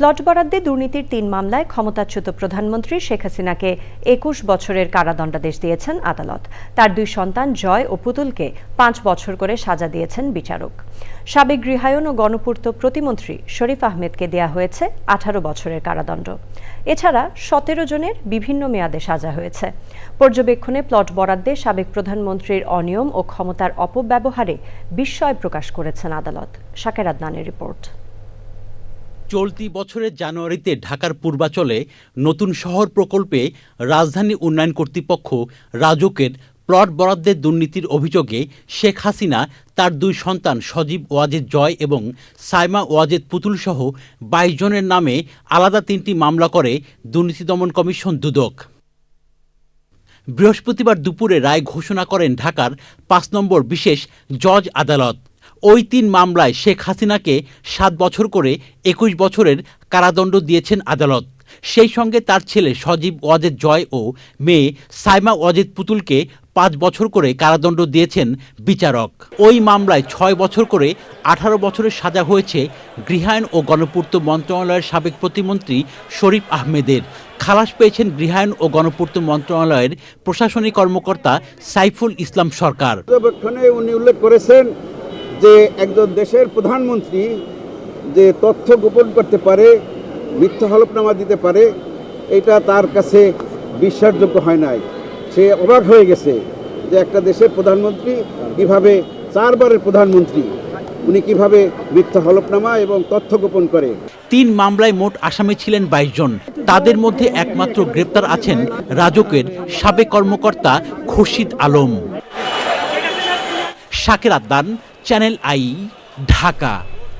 Plot বরাদ্দে দুর্নীতির তিন মামলায় ক্ষমতাচ্যুত প্রধানমন্ত্রী শেখ হাসিনাকে একুশ বছরের কারাদণ্ডাদেশ দিয়েছেন আদালত। তার দুই সন্তান জয় ও পুতুলকে পাঁচ বছর করে সাজা দিয়েছেন বিচারক। সাবেক গৃহায়ন ও গণপূর্ত প্রতিমন্ত্রী শরীফ আহমেদকে দেয়া হয়েছে আঠারো বছরের কারাদণ্ড। এছাড়া সতেরো জনের বিভিন্ন মেয়াদে সাজা হয়েছে। পর্যবেক্ষণে প্লট বরাদ্দে সাবেক প্রধানমন্ত্রীর অনিয়ম ও ক্ষমতার অপব্যবহারে বিস্ময় প্রকাশ করেছেন আদালত। শাকের আদনানের রিপোর্ট। চলতি বছরের জানুয়ারিতে ঢাকার পূর্বাচলে নতুন শহর প্রকল্পে রাজধানী উন্নয়ন কর্তৃপক্ষ রাজকের প্লট বরাদ্দের দুর্নীতির অভিযোগে শেখ হাসিনা, তার দুই সন্তান সজীব ওয়াজেদ জয় এবং সাইমা ওয়াজেদ পুতুলসহ বাইশ জনের নামে আলাদা তিনটি মামলা করে দুর্নীতি দমন কমিশন দুদক। বৃহস্পতিবার দুপুরে রায় ঘোষণা করেন ঢাকার পাঁচ নম্বর বিশেষ জজ আদালত। ওই তিন মামলায় শেখ হাসিনাকে সাত বছর করে একুশ বছরের কারাদণ্ড দিয়েছেন আদালত। সেই সঙ্গে তার ছেলে সজীব ওয়াজেদ জয় ও মেয়ে সাইমা ওয়াজেদ পুতুলকে পাঁচ বছর করে কারাদণ্ড দিয়েছেন বিচারক। ওই মামলায় ছয় বছর করে আঠারো বছরের সাজা হয়েছে গৃহায়ণ ও গণপূর্ত মন্ত্রণালয়ের সাবেক প্রতিমন্ত্রী শরীফ আহমেদের। খালাস পেয়েছেন গৃহায়ণ ও গণপূর্ত মন্ত্রণালয়ের প্রশাসনিক কর্মকর্তা সাইফুল ইসলাম সরকার। উনি উল্লেখ করেছেন যে একজন দেশের প্রধানমন্ত্রী যে তথ্য গোপন করতে পারে, মিথ্যা হলফনামা দিতে পারে, এটা তার কাছে বিশ্বাসযোগ্য হয় নাই। সে অবাক হয়ে গেছে যে একটা দেশের প্রধানমন্ত্রী কীভাবে চারবারের প্রধানমন্ত্রী, উনি কীভাবে মিথ্যা হলফনামা এবং তথ্য গোপন করে। তিন মামলায় মোট আসামি ছিলেন বাইশ জন। তাদের মধ্যে একমাত্র গ্রেপ্তার আছেন রাজকের সাবেক কর্মকর্তা খুরশিদ আলম। শাকের আদান চ্যানেল আই ঢাকা।